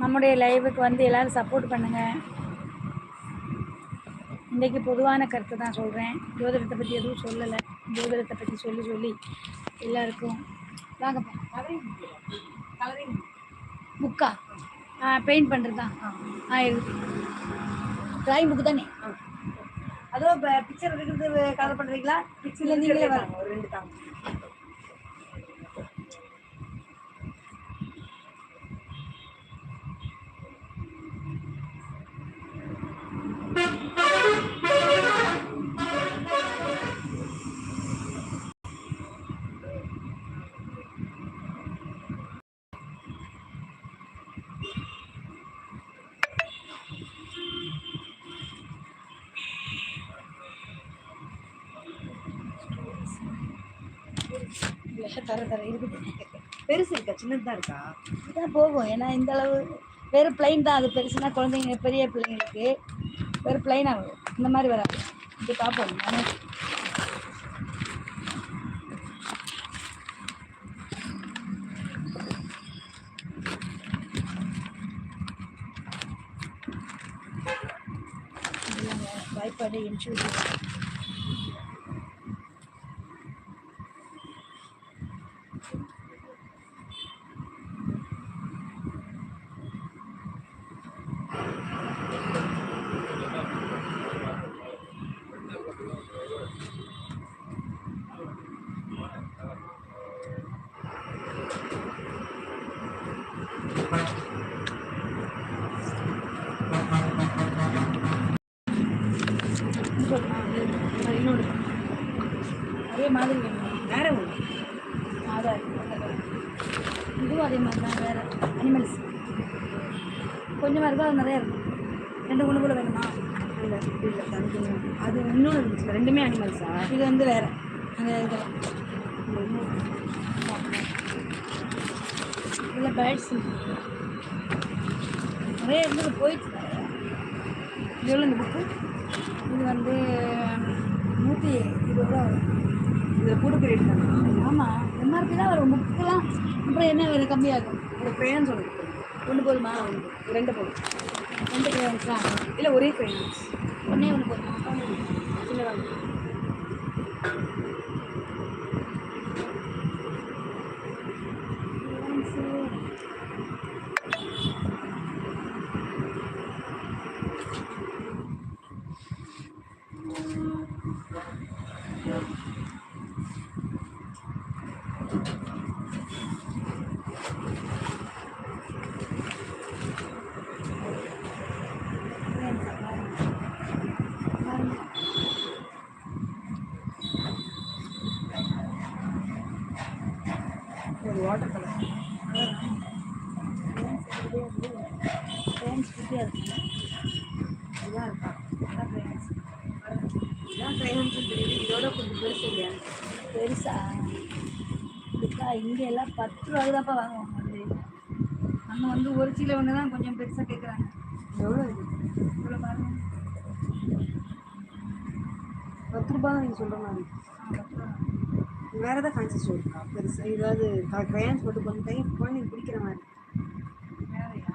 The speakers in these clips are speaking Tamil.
நம்முடைய லைவுக்கு வந்து எல்லோரும் சப்போர்ட் பண்ணுங்கள் இன்றைக்கி பொதுவான கருத்து தான் சொல்கிறேன் ஜோதிடத்தை பற்றி எதுவும் சொல்லலை. ஜோதிடத்தை பற்றி சொல்லி சொல்லி எல்லாருக்கும் வாங்கப்பா புக்கா? ஆ பெயிண்ட் பண்ணுறது தான் ஆ ட்ராயிங் புக்கு தானே? அதோ பிக்சர் இருக்கிறது கலர் பண்ணுறீங்களா பிக்சரில் நீங்களே வர ஒரு ரெண்டு தாங்க தர தர இருக்குது பெருசு இருக்கா? சின்னதாக இருக்கா? இதான் போகும். ஏன்னா இந்த அளவு வெறும் பிளைன் தான். அது பெருசுனா குழந்தைங்க பெரிய பிள்ளைங்களுக்கு வெறும் பிளைனாக வரும். இந்த மாதிரி வராது. இது பார்ப்போம் நானே வாய்ப்பாடு இன்சூரன்ஸ் இன்னொன்று அதே மாதிரி வேணும் வேற ஒண்ணு ஆதார் இதுவும் அதே மாதிரி தான் வேறு அனிமல்ஸ் கொஞ்சமாக இருக்கும் அது நிறையா இருக்கும். ரெண்டு ஒன்று கூட வேணுமா? இல்ல இல்ல. அது இன்னொன்று இருந்துச்சு. ரெண்டுமே அனிமல்ஸா இது வந்து வேறு. அந்த இது. இல்லை பேர்ட்ஸ் நிறைய இருந்தது போயிடுச்சு. இது எவ்வளோ இந்த புக்கு இது வந்து நூற்றி இருபது ரூபா இதில் கூட ரேட் ஆமாம் எம்ஆர்பி தான் வரும். புக்கெல்லாம் அப்புறம் என்ன வேறு கம்மியாகும்? ஒரு கிரேயான்ஸ் ஒன்று ஒன்று போதுமா? ரெண்டு போதும். ரெண்டு கிரேன்ஸா இல்லை ஒரே கிரேயான்ஸ் ஒன்றே ஒன்று போதுமா? சின்னதாக ஒரு வாட்டர் கலர் கிரேன்ஸ் குட்டியாக இருக்கு இதாக இருக்கா அதான் கிரேன்ஸ் இதான் கிரேயான்ஸ் தெரியுது இதோட கொஞ்சம் பெருசு? இதுக்கா இங்கே எல்லாம் பத்து ரூபாய்க்கு தான்ப்பா வாங்குவாங்க வந்து. அங்கே வந்து ஒரு கிலோ ஒன்று தான் கொஞ்சம் பெருசாக கேட்குறாங்க எவ்வளோ இருக்குது இவ்வளோ பாருங்க. பத்து ரூபா தான் நீங்கள் சொல்கிற மாதிரி. வேறு ஏதாவது ஃபேன்சி ஸ்டோர் இருக்கா பெருசு ஏதாவது கிரேயான்ஸ் போட்டு டைம் குழந்தைங்க பிடிக்கிற மாதிரி. வேறையா?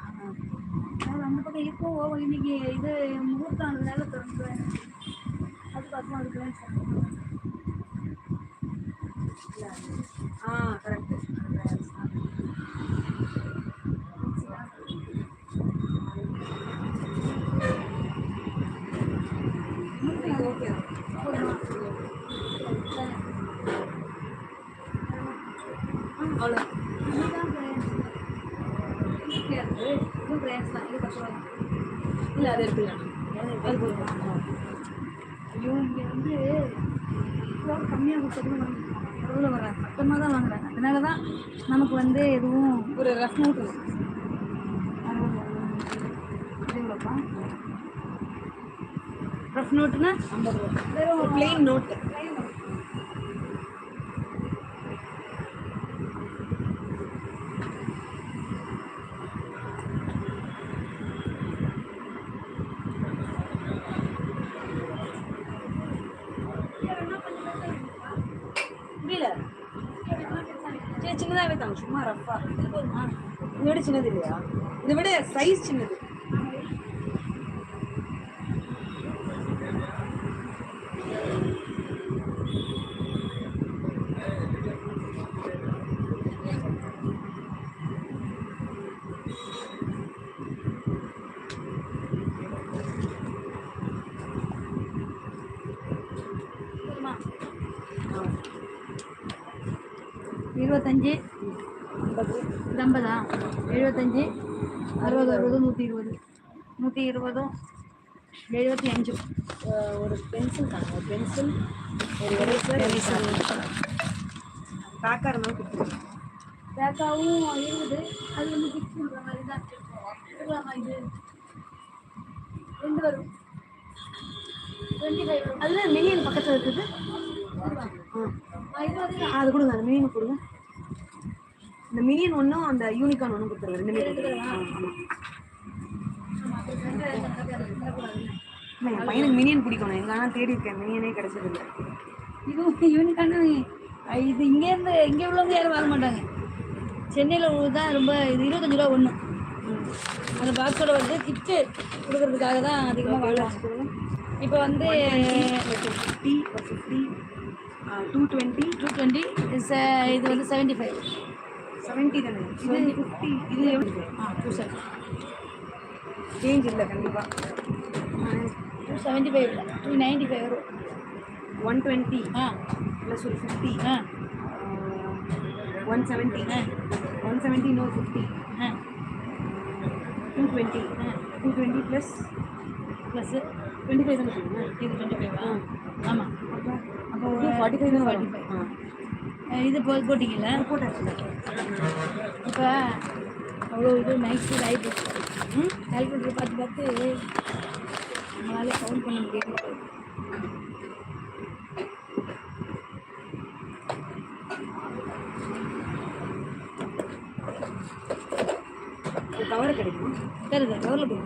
வேறு அந்த பக்கம் ஓ இன்னைக்கு இது முகூர்த்தம் ஆனதுனால திறந்து அது பக்கம் அது கிரேன்ஸ் ஆ கரெக்டு. ஓகே அவ்வளோ இதுவும் கிரேன்ஸ் தான் இது பத்து இல்லை அது எடுத்துக்கலாம் அது போதுமா ஐயோ இங்கே வந்து எவ்வளோ கம்மியாக கொடுத்ததுன்னு எவ்வளோ வர்றாங்க மொத்தமாக தான் வாங்குறாங்க. அதனால தான் நமக்கு வந்து எதுவும் ஒரு ரஃப் நோட் எவ்வளோப்பா ரஃப் நோட்டுனா ஐம்பது ரூபா வெறும் பிளெயின் நோட்டு புரியல சும்மா ரஃபா இதை விட சின்னது இல்லையா? இதை விட சைஸ் சின்னது. இருபத்தஞ்சு. ஐம்பது இது ஐம்பதா? எழுபத்தஞ்சி அறுபது அறுபது நூற்றி இருபது நூற்றி இருபதும் எழுபத்தி அஞ்சும் அஹ் ஒரு பென்சில் தாங்க பென்சில் ஒரு எரேசர் பேக்காக இருந்தாலும் கொடுத்துருங்க பேக்காவும் இருபது அது வந்து ஃபிக்ஸ் பண்ணுற மாதிரி தான் இது? ரெண்டு வரும். அதில் மில்லியன் பக்கத்தில் இருக்குது. அது கொடுங்க அந்த மினியன் கொடுங்க. இந்த மினியன் ஒன்றும் அந்த யூனிகான் ஒன்றும் கொடுத்துருங்க ரெண்டுமே கொடுத்துருங்க என் பையனுக்கு மினியன் பிடிக்கணும் எங்கன்னா தேடி இருக்கேன். மினியனே கிடைச்சதில்ல. இதுவும் யூனிக்கான இது இங்கேருந்து இங்கே உள்ளவங்க யாரும் வாங்க மாட்டாங்க. சென்னையில் தான் ரொம்ப இது இருபத்தஞ்சு ரூபா ஒன்று அந்த பாக்ஸோட வந்து கிஃப்ட்டு கொடுக்கறதுக்காக தான் அதிகமாக வாங்குவாங்க இப்போ வந்து டூ டுவெண்ட்டி டூ டுவெண்ட்டி இது வந்து செவன்ட்டி ஃபைவ் செவன்ட்டி தானே? இது ஃபிஃப்டி இது எவ்வளோ ஆ டூ செவன் சேஞ்ச் இல்லை கண்டிப்பாக டூ செவன்ட்டி ஃபைவ் இல்லை. டூ நைன்ட்டி ஃபைவ் வரும். ஒன் டுவெண்ட்டி ஆ. ப்ளஸ் ஒரு ஃபிஃப்டி ஆ. One seventy one seventy no fifty ஆ. Two twenty two twenty plus plus twenty five தானே இது டுவெண்ட்டி ஃபைவா ஆமாம் அப்போ இது ஃபார்ட்டி ஃபைவ் தான் ஃபார்ட்டி ஃபைவ் ஆ. இது போ போட்டிங்கல்ல? இப்போ அவ்வளோ இது ஆகிப்போச்சு ம்? கால்குலேட்டர் பார்த்து பார்த்து நம்மளால கவுண்ட் பண்ண முடியாது. கவர் கிடைக்கும்? தருது கவரில் போய்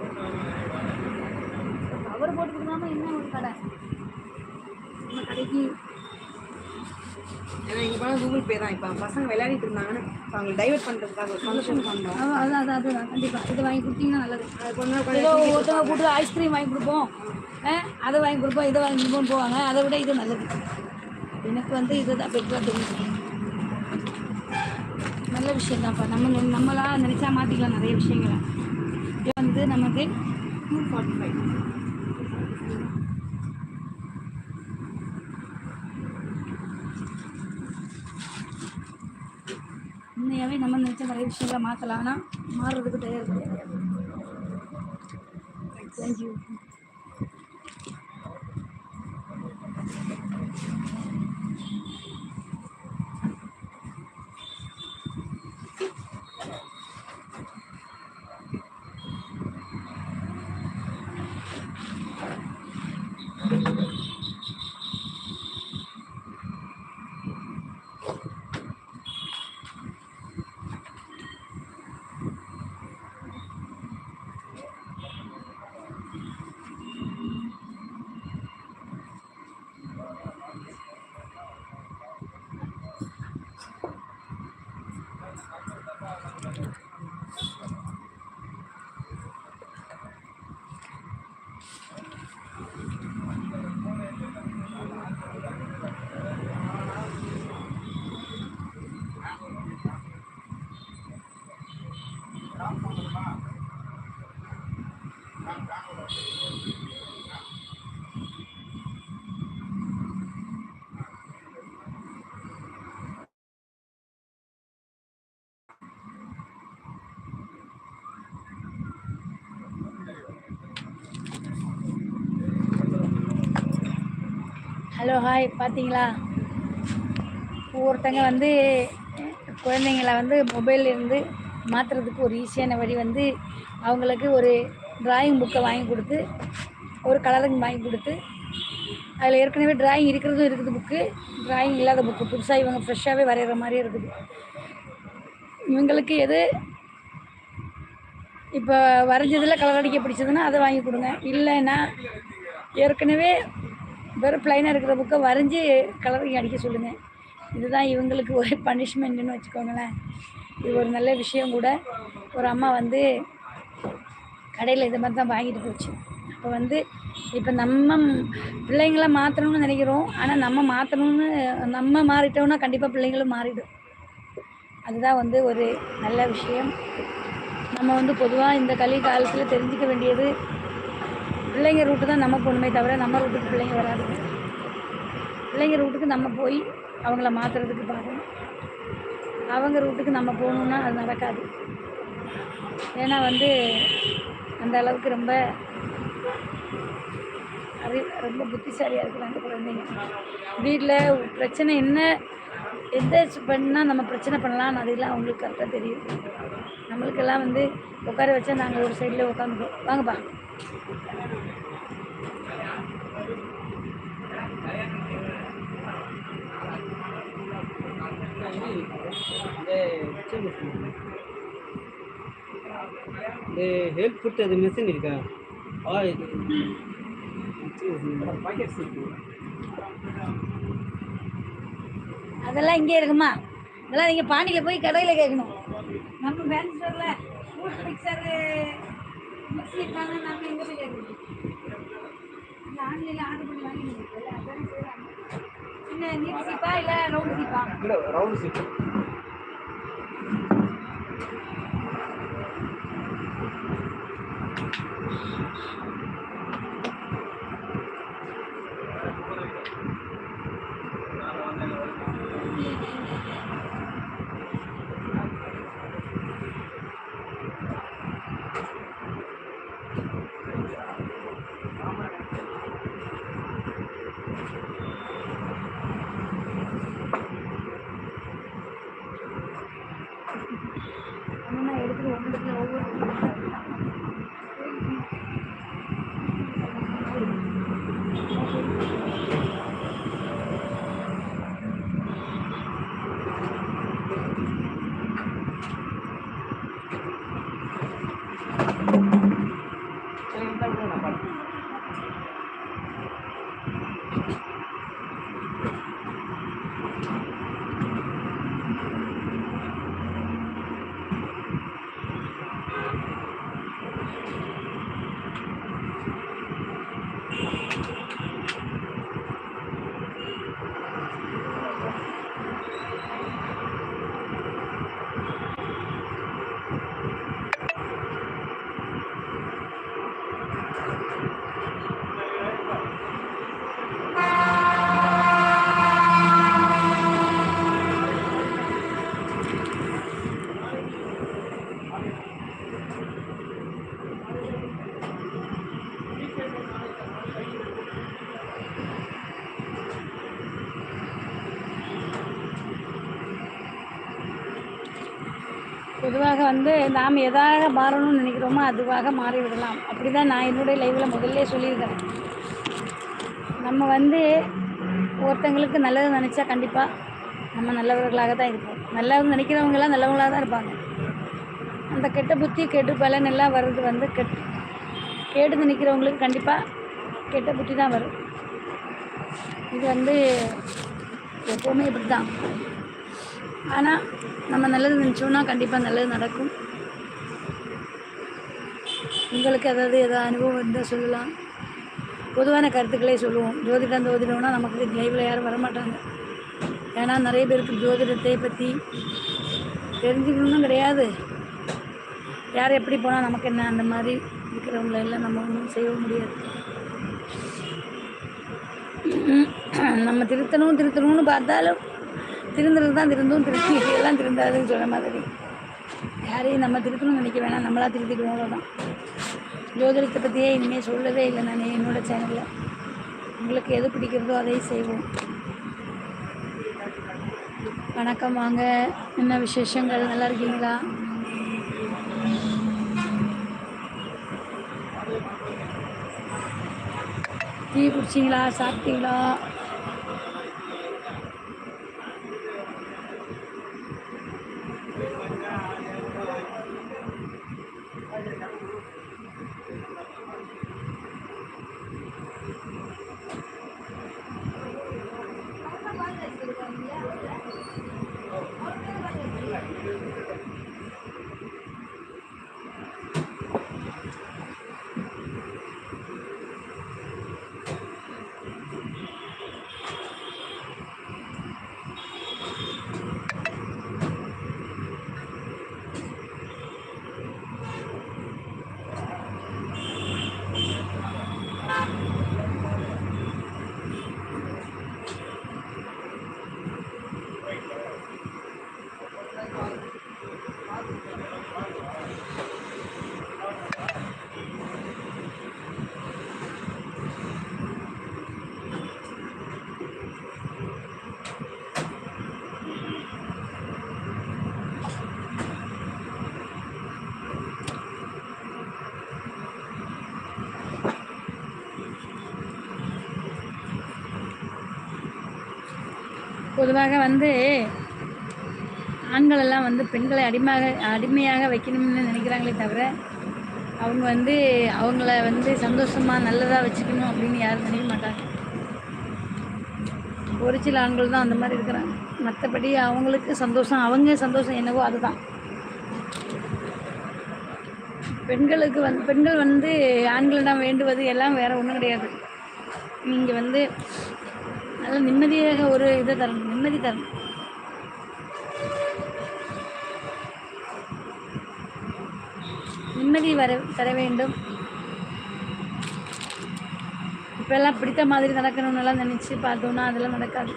கவர் போட்டுக்கலாமா என்ன ஒரு கடை. நம்ம கடைக்கு ஏன்னா இங்கே போனால் கூகுள் பே தான். இப்போ பசங்க விளையாடிட்டு இருந்தாங்கன்னு இப்போ அவங்களை டைவர்ட் பண்ணுறதுக்காக ஒரு ஃபங்க்ஷன் பண்ணோம் அதான் அதான் அதுதான் கண்டிப்பாக இது வாங்கி கொடுத்தீங்கன்னா நல்லது. அது ஏதோ ஒருத்தவங்க ஐஸ்கிரீம் வாங்கி கொடுப்போம். அதை வாங்கி கொடுப்போம் இதை வாங்கி கொடுப்போம் போவாங்க. அதை விட இது நல்லது. எனக்கு வந்து இதுதான் பெட்டராக தெரியுது. நல்ல விஷயம் தான்ப்பா. நம்ம நம்மளா நினச்சா மாற்றிக்கலாம் நிறைய விஷயங்களை. இது வந்து நமக்கு டூ ஃபார்ட்டி ஃபைவ் உண்மையாகவே நம்ம நினச்ச நிறைய விஷயங்களை மாற்றலாம் ஆனால் மாறுறதுக்கு தயார் கிடையாது தேங்க்யூ ஹலோ ஹாய். பார்த்தீங்களா ஒவ்வொருத்தங்க வந்து குழந்தைங்கள வந்து மொபைல்ல இருந்து மாற்றுறதுக்கு ஒரு ஈஸியான வழி வந்து அவங்களுக்கு ஒரு டிராயிங் புக்கை வாங்கி கொடுத்து ஒரு கலரிங் வாங்கி கொடுத்து அதில் ஏற்கனவே டிராயிங் இருக்கிறதும் இருக்குது புக்கு டிராயிங் இல்லாத புக்கு புதுசாக இவங்க ஃப்ரெஷ்ஷாகவே வரைகிற மாதிரியே இருக்குது. இவங்களுக்கு எது இப்போ வரைஞ்சதில் கலர் அடிக்க பிடிச்சதுன்னா அதை வாங்கி கொடுங்க. இல்லைன்னா ஏற்கனவே வெறும் ப்ளைனாக இருக்கிற புக்கை வரைஞ்சி கலரிங் அடிக்க சொல்லுங்கள் இதுதான் இவங்களுக்கு ஒரு பனிஷ்மெண்ட்டுன்னு வச்சுக்கோங்களேன். இது ஒரு நல்ல விஷயம் கூட. ஒரு அம்மா வந்து கடையில் இது மாதிரி தான் வாங்கிட்டு போச்சு. அப்போ வந்து இப்போ நம்ம பிள்ளைங்கள மாற்றணும்னு நினைக்கிறோம். ஆனால் நம்ம மாற்றணும்னு நம்ம மாறிட்டோம்னா கண்டிப்பாக பிள்ளைங்களும் மாறிடும். அதுதான் வந்து ஒரு நல்ல விஷயம். நம்ம வந்து பொதுவாக இந்த கலி காலத்தில் தெரிஞ்சுக்க வேண்டியது பிள்ளைங்க ரூட்டு தான் நம்ம போகணுமே தவிர நம்ம ரூட்டுக்கு பிள்ளைங்க வராது. பிள்ளைங்க ரூட்டுக்கு நம்ம போய் அவங்கள மாற்றுறதுக்கு பார்க்கணும். அவங்க ரூட்டுக்கு நம்ம போகணுன்னா அது நடக்காது. ஏன்னா வந்து அந்த அளவுக்கு ரொம்ப அறி ரொம்ப புத்திசாலியாக இருக்கிறாங்க குழந்தைங்க. வீட்டில் பிரச்சனை என்ன எந்த பண்ணால் நம்ம பிரச்சனை பண்ணலாம் அதெல்லாம் அவங்களுக்கு கரெக்டாக தெரியும். நம்மளுக்கெல்லாம் வந்து உட்கார வச்சா நாங்கள் ஒரு சைடில் உட்காந்துப்போம். வாங்கப்பா. இந்த ஹெல்ப் ஃபுட் அது மிஷின் இருக்கா? ஆ இது அதெல்லாம் இங்கே இருக்குமா? இதெல்லாம் நீங்கள் பாண்டியில் போய் கடையில் கேட்கணும். நம்ம பேங்க் மிக்சரு மிக்ஸி இருக்காங்க நாங்கள் எங்கே போய் கேட்கணும் இந்த ஆன்லைனில் ஆர்டர் பண்ணி வாங்கி கொடுக்குறோம்ல, அதானே செய்றாங்க. நீட் சீப்பா இல்லை ரவுண்ட் சீப்பா இல்லை ரவுண்ட் சீட் ஒன்றா எடுத்துட்டு ஒன்றுக்கு ஒவ்வொரு பொதுவாக வந்து நாம் எதாக மாறணும்னு நினைக்கிறோமோ அதுவாக மாறிவிடலாம். அப்படி தான் நான் என்னுடைய லைவில் முதல்ல சொல்லியிருக்கிறேன். நம்ம வந்து ஒருத்தங்களுக்கு நல்லது நினச்சா கண்டிப்பாக நம்ம நல்லவர்களாக தான் இருப்போம். நல்லது நினைக்கிறவங்களாம் நல்லவங்களாக தான் இருப்பாங்க. அந்த கெட்ட புத்தி கெட்டு பலன் எல்லாம் வர்றது வந்து கெட் கேட்டு நினைக்கிறவங்களுக்கு கண்டிப்பாக கெட்ட புத்தி தான் வரும். இது வந்து எப்போவுமே இப்படி தான் ஆனால் நம்ம நல்லது நினச்சோன்னா கண்டிப்பாக நல்லது நடக்கும். உங்களுக்கு அதாவது ஏதாவது அனுபவம் இருந்தால் சொல்லலாம். பொதுவான கருத்துக்களே சொல்லுவோம். ஜோதிடம் ஜோதிடம்னா நமக்கு லைவில் யாரும் வரமாட்டாங்க. ஏன்னா நிறைய பேருக்கு ஜோதிடத்தை பற்றி தெரிஞ்சுக்கணும்னு கிடையாது. யார் எப்படி போனால் நமக்கு என்ன அந்த மாதிரி இருக்கிறவங்கள எல்லாம் நம்ம ஒன்றும் செய்யவும் முடியாது. நம்ம திருத்தணும் திருத்தணும்னு பார்த்தாலும் திருந்துறது தான் திருந்தும் திருத்தி எல்லாம் திருந்தாதுன்னு சொன்ன மாதிரி. யாரையும் நம்ம திருத்தணும்னு நினைக்க வேணாம் நம்மளாக திருத்திடுவோம் அவ்வளோதான் ஜோதிடத்தை பற்றியே இனிமேல் சொல்லவே இல்லை நான் என்னோடய சேனலில் உங்களுக்கு எது பிடிக்கிறதோ அதையும் செய்வோம். வணக்கம் வாங்க. என்ன விசேஷங்கள்? நல்லா இருக்கீங்களா? டீ குடிச்சிங்களா? சாப்பிட்டீங்களா? பொதுவாக வந்து ஆண்கள் எல்லாம் வந்து பெண்களை அடிமையாக அடிமையாக வைக்கணும்னு நினைக்கிறாங்களே தவிர அவங்க வந்து அவங்கள வந்து சந்தோஷமாக நல்லதாக வச்சுக்கணும் அப்படின்னு யாரும் நினைக்க மாட்டாங்க. ஒரு சில ஆண்கள் தான் அந்த மாதிரி இருக்கிறாங்க. மற்றபடி அவங்களுக்கு சந்தோஷம் அவங்க சந்தோஷம் என்னவோ அதுதான். பெண்களுக்கு வந்து பெண்கள் வந்து ஆண்களிடம் வேண்டுவது எல்லாம் வேறு ஒன்றும் கிடையாது. நீங்கள் வந்து நல்ல நிம்மதியாக ஒரு இதை தரணும் நிம்மதி தரணும். நிம்மதி வர தர வேண்டும். இப்போல்லாம் பிடித்த மாதிரி நடக்கணும்னுலாம் நினச்சி பார்த்தோன்னா அதெல்லாம் நடக்காது.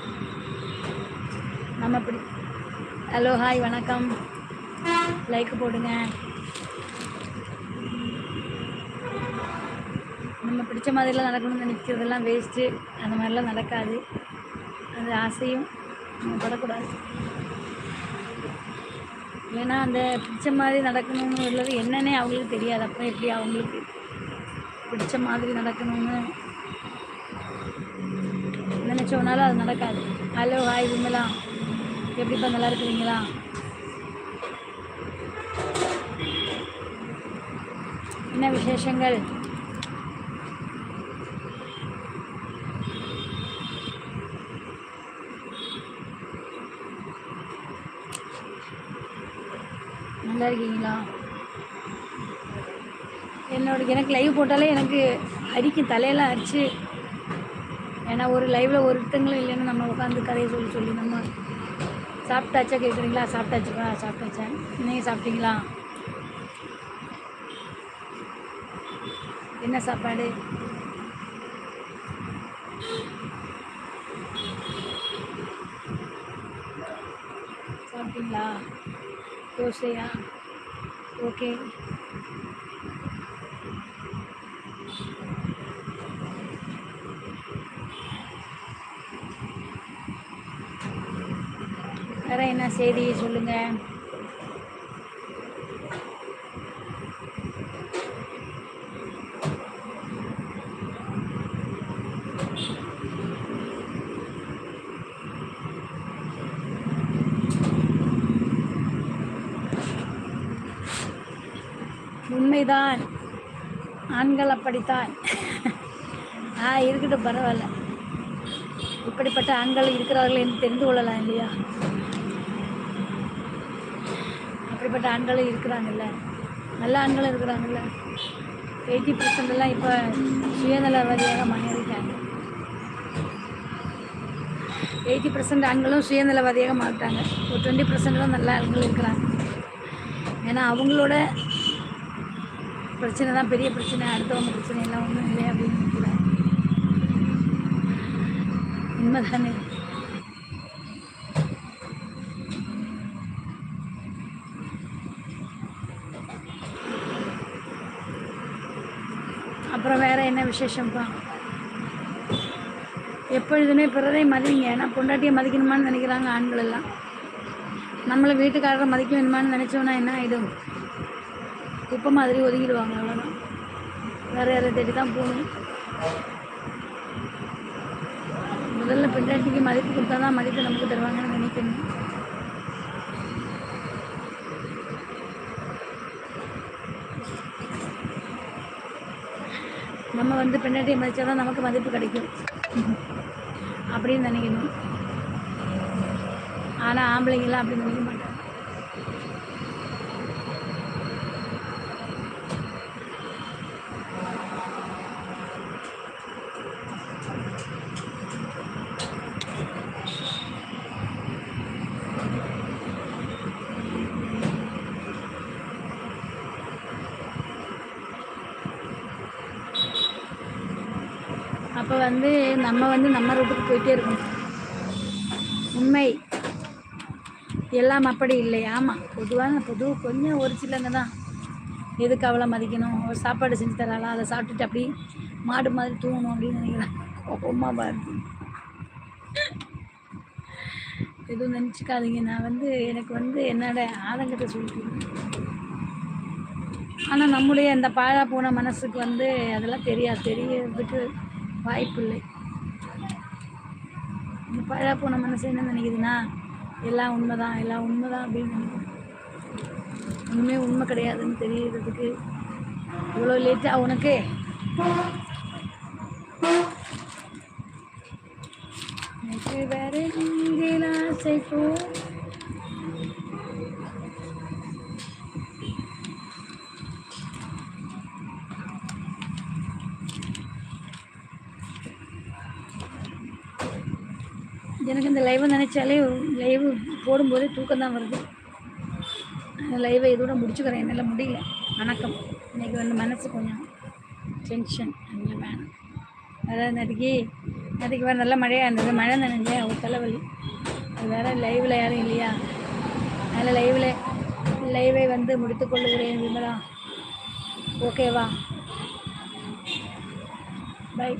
நம்ம பிடி ஹலோ ஹாய் வணக்கம். லைக் போடுங்க. நம்ம பிடிச்ச மாதிரிலாம் நடக்கணும்னு நினைக்கிறதெல்லாம் வேஸ்ட்டு அந்த மாதிரிலாம் நடக்காது. அந்த ஆசையும் நம்ம படக்கூடாது. ஏன்னா அந்த பிடிச்ச மாதிரி நடக்கணும்னு உள்ளது என்னன்னே அவங்களுக்கு தெரியாது. அப்புறம் எப்படி அவங்களுக்கு பிடிச்ச மாதிரி நடக்கணும்னு நினச்சோனாலும் அது நடக்காது. Hello hi Vimala. எப்படிப்பா நல்லா இருக்கிறீங்களா? என்ன விசேஷங்கள்? நல்லா இருக்கீங்களா? என்னோட எனக்கு லைவ் போட்டாலே எனக்கு அடிக்கும் தலையெல்லாம் அடிச்சு ஏன்னா ஒரு லைவில் ஒருத்தங்களும் இல்லைன்னு நம்ம உட்காந்து கதையை சொல்லி சொல்லி நம்ம சாப்பிட்டாச்சா கேட்குறீங்களா சாப்பிட்டாச்சுப்பா சாப்பிட்டாச்சா? நீங்கள் சாப்பிட்டீங்களா? என்ன சாப்பாடு சாப்பிட்டீங்களா தோசையா ஓகே வேற என்ன செய்தி சொல்லுங்க உண்மைதான். ஆண்கள் அப்படித்தான். ஆ இருக்கட்டும் பரவாயில்ல. இப்படிப்பட்ட ஆண்கள் இருக்கிறார்கள் என்று தெரிந்து கொள்ளலாம் இல்லையா? அப்படிப்பட்ட ஆண்களும் இருக்கிறாங்கல்ல. நல்ல ஆண்களும் இருக்கிறாங்கல்ல. எயிட்டி பர்சன்ட் எல்லாம் இப்போ சுயநலவாதியாக மாறிட்டாங்க. எயிட்டி பர்சன்ட் ஆண்களும் சுயநலவாதியாக மாறிட்டாங்க. ஒரு டுவெண்ட்டி பர்சன்ட் தான் நல்ல ஆண்கள் இருக்கிறாங்க. ஏன்னா அவங்களோட பிரச்சனை தான் பெரிய பிரச்சனை அடுத்தவங்க பிரச்சனை எல்லாம் ஒன்றும் இல்லை அப்படின்னு நினைக்கிறாங்க உண்மைதானே? அப்புறம் வேற என்ன விசேஷம்ப்பா? எப்பொழுதுமே பிறரை மதிங்க ஏன்னா பொண்டாட்டியை மதிக்கணுமான்னு நினைக்கிறாங்க ஆண்கள் எல்லாம். நம்மளை வீட்டுக்காரரை மதிக்க வேணுமான்னு நினச்சோன்னா என்ன ஆகிடும் குப்பை மாதிரி ஒதுங்கிடுவாங்க அவ்வளோதான் வேற யாரை தேடி தான் போகணும். முதல்ல பெண்டாட்டிக்கு மதிப்பு கொடுத்தா தான் மதிப்பு நமக்கு தருவாங்கன்னு நினைக்கணும். நம்ம வந்து பெண்டாட்டியை மதித்தா தான் நமக்கு மதிப்பு கிடைக்கும். அப்படின்னு நினைக்கணும். ஆனால் ஆம்பளைங்கெல்லாம் அப்படி நினைக்க மாட்டாங்க அப்போ வந்து நம்ம வந்து நம்ம ரூட்டுக்கு போயிட்டே இருக்கணும். உண்மை. எல்லாம் அப்படி இல்லை. ஆமாம் பொதுவாக பொது கொஞ்சம் ஒரு சிலங்க தான். எதுக்கு அவளை மதிக்கணும்? ஒரு சாப்பாடு செஞ்சு தராளா? அதை சாப்பிட்டுட்டு அப்படி மாடு மாதிரி தூங்கணும் அப்படின்னு நினைக்கிறேன் கோபமாக பாருது எதுவும் நினச்சிக்காதீங்க. நான் வந்து எனக்கு வந்து என்னோட ஆதங்கத்தை சொல்லிக்கிறேன். ஆனால் நம்முடைய அந்த பாழா போன மனசுக்கு வந்து அதெல்லாம் தெரியாது. தெரியறதுக்கு வாய்ப்பு இல்லை பழ போன மனசு என்ன நினைக்குதுன்னா எல்லாம் உண்மைதான் எல்லாம் உண்மைதான் அப்படின்னு நினைக்குது ஒன்றுமே உண்மை கிடையாதுன்னு தெரியறதுக்கு இவ்வளோ லேட்டாக உனக்கு? எனக்கு வேற நெஞ்சில் ஆசை போ எனக்கு இந்த லைவை நினச்சாலே லைவ் போடும்போதே தூக்கம் தான் வருது லைவை இதோட முடிச்சுக்கிறேன். என்னால் முடியல. வணக்கம். இன்னைக்கு வந்து மனசு கொஞ்சம் டென்ஷன் அதனால வேணும். அதாவது நடிக்கி நேற்றுக்கு வேறு நல்ல மழையாக இருந்தது. மழை நினைஞ்சே ஒரு தலைவலி. அது வேறு லைவில் யாரும் இல்லையா? அதனால் லைவில் லைவை வந்து முடித்துக் கொள்ளுகிறேன் விமலா. ஓகேவா பை